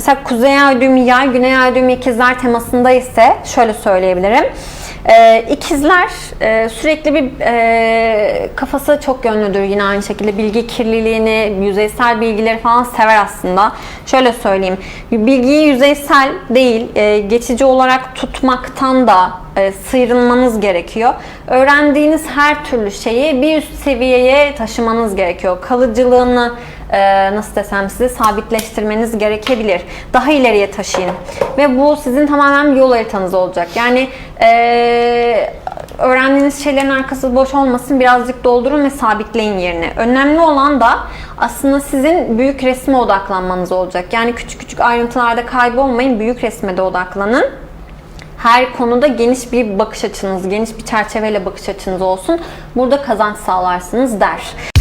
Mesela kuzey ay düğümü yay, güney ay düğümü ikizler temasında ise şöyle söyleyebilirim. Ee, ikizler e, sürekli bir e, kafası çok yönlüdür yine aynı şekilde bilgi kirliliğini, yüzeysel bilgileri falan sever aslında. Şöyle söyleyeyim, bilgiyi yüzeysel değil, e, geçici olarak tutmaktan da e, sıyrılmanız gerekiyor. Öğrendiğiniz her türlü şeyi bir üst seviyeye taşımanız gerekiyor. Kalıcılığını e, nasıl desem size sabitleştirmeniz gerekebilir. Daha ileriye taşıyın. Ve bu sizin tamamen bir yol haritanız olacak. Yani e, öğrendiğiniz şeylerin arkası boş olmasın. Birazcık doldurun ve sabitleyin yerini. Önemli olan da aslında sizin büyük resme odaklanmanız olacak. Yani küçük küçük ayrıntılarda kaybolmayın. Büyük resme de odaklanın her konuda geniş bir bakış açınız, geniş bir çerçeveyle bakış açınız olsun. Burada kazanç sağlarsınız der.